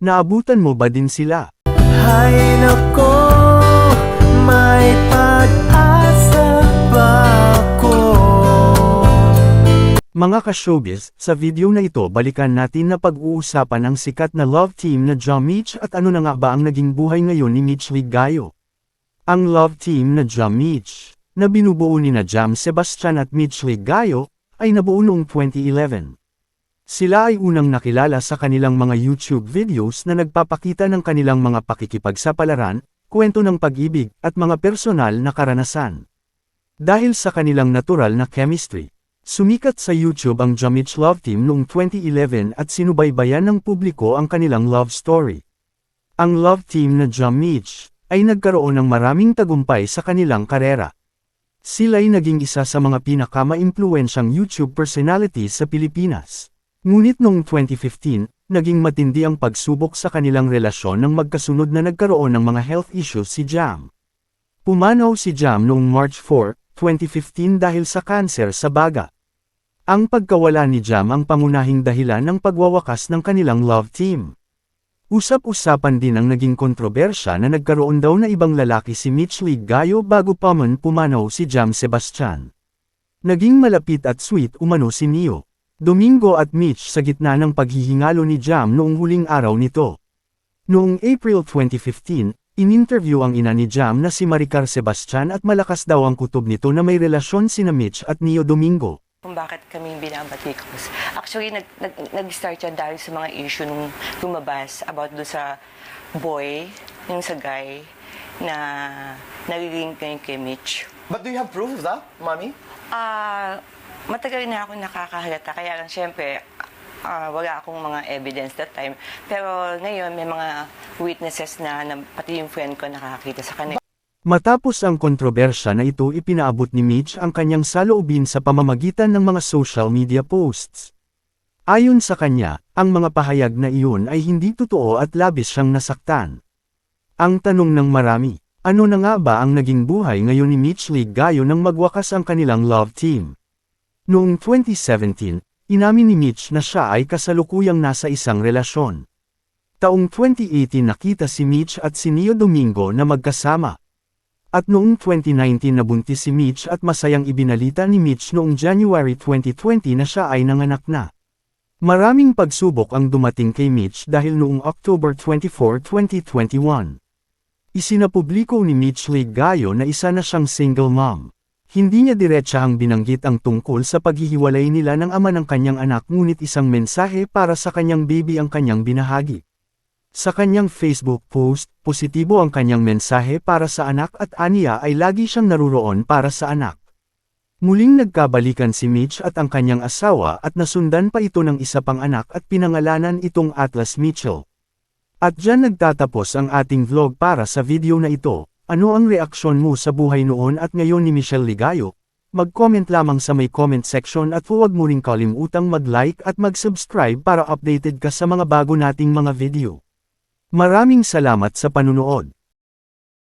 Naabutan mo ba din sila? Hay nako, may pag-asa ba ako? Mga ka-showbiz, sa video na ito balikan natin na pag-uusapan ang sikat na love team na John Mitch at ano na nga ba ang naging buhay ngayon ni Mitch Ligayo. Ang love team na John Mitch, na binubuo ni na Jam Sebastian at Mitch Ligayo, ay nabuo noong 2011. Sila ay unang nakilala sa kanilang mga YouTube videos na nagpapakita ng kanilang mga pakikipagsapalaran, kwento ng pag-ibig, at mga personal na karanasan. Dahil sa kanilang natural na chemistry, sumikat sa YouTube ang Jamich Love Team noong 2011 at sinubaybayan ng publiko ang kanilang love story. Ang love team na Jamich ay nagkaroon ng maraming tagumpay sa kanilang karera. Sila'y naging isa sa mga pinakama-impluensyang YouTube personalities sa Pilipinas. Ngunit noong 2015, naging matindi ang pagsubok sa kanilang relasyon nang magkasunod na nagkaroon ng mga health issues si Jam. Pumanaw si Jam noong March 4, 2015 dahil sa kanser sa baga. Ang pagkawala ni Jam ang pangunahing dahilan ng pagwawakas ng kanilang love team. Usap-usapan din ang naging kontrobersya na nagkaroon daw na ibang lalaki si Mitch Ligayo bago pa man pumanaw si Jam Sebastian. Naging malapit at sweet umano si Neo. Domingo at Mitch sa gitna ng paghihingalo ni Jam noong huling araw nito. Noong April 2015, ininterview ang ina ni Jam na si Maricar Sebastian at malakas daw ang kutob nito na may relasyon sina Mitch at Neo Domingo. kung bakit kami binabatikos. Actually, nag, nag, nag-start yan dahil sa mga issue nung lumabas about do sa boy, yung sa guy, na nagiging kayo kay Mitch. But do you have proof of that, mommy? Ah, matagal na ako nakakahalata, kaya lang syempre, ah, wala akong mga evidence that time. Pero ngayon, may mga witnesses na, na pati yung friend ko nakakita sa kanila. Matapos ang kontrobersya na ito ipinaabot ni Mitch ang kanyang saloobin sa pamamagitan ng mga social media posts. Ayon sa kanya, ang mga pahayag na iyon ay hindi totoo at labis siyang nasaktan. Ang tanong ng marami, ano na nga ba ang naging buhay ngayon ni Mitch Ligayo nang magwakas ang kanilang love team? Noong 2017, inamin ni Mitch na siya ay kasalukuyang nasa isang relasyon. Taong 2018 nakita si Mitch at si Neo Domingo na magkasama. At noong 2019 nabuntis si Mitch at masayang ibinalita ni Mitch noong January 2020 na siya ay nanganak na. Maraming pagsubok ang dumating kay Mitch dahil noong October 24, 2021. Isinapubliko ni Mitch Ligayo na isa na siyang single mom. Hindi niya diretsahang binanggit ang tungkol sa paghihiwalay nila ng ama ng kanyang anak ngunit isang mensahe para sa kanyang baby ang kanyang binahagi. Sa kanyang Facebook post, positibo ang kanyang mensahe para sa anak at aniya ay lagi siyang naruroon para sa anak. Muling nagkabalikan si Mitch at ang kanyang asawa at nasundan pa ito ng isa pang anak at pinangalanan itong Atlas Mitchell. At dyan nagtatapos ang ating vlog para sa video na ito. Ano ang reaksyon mo sa buhay noon at ngayon ni Michelle Ligayo? Mag-comment lamang sa may comment section at huwag mo ring kalimutang mag-like at mag-subscribe para updated ka sa mga bago nating mga video. Maraming salamat sa panunood.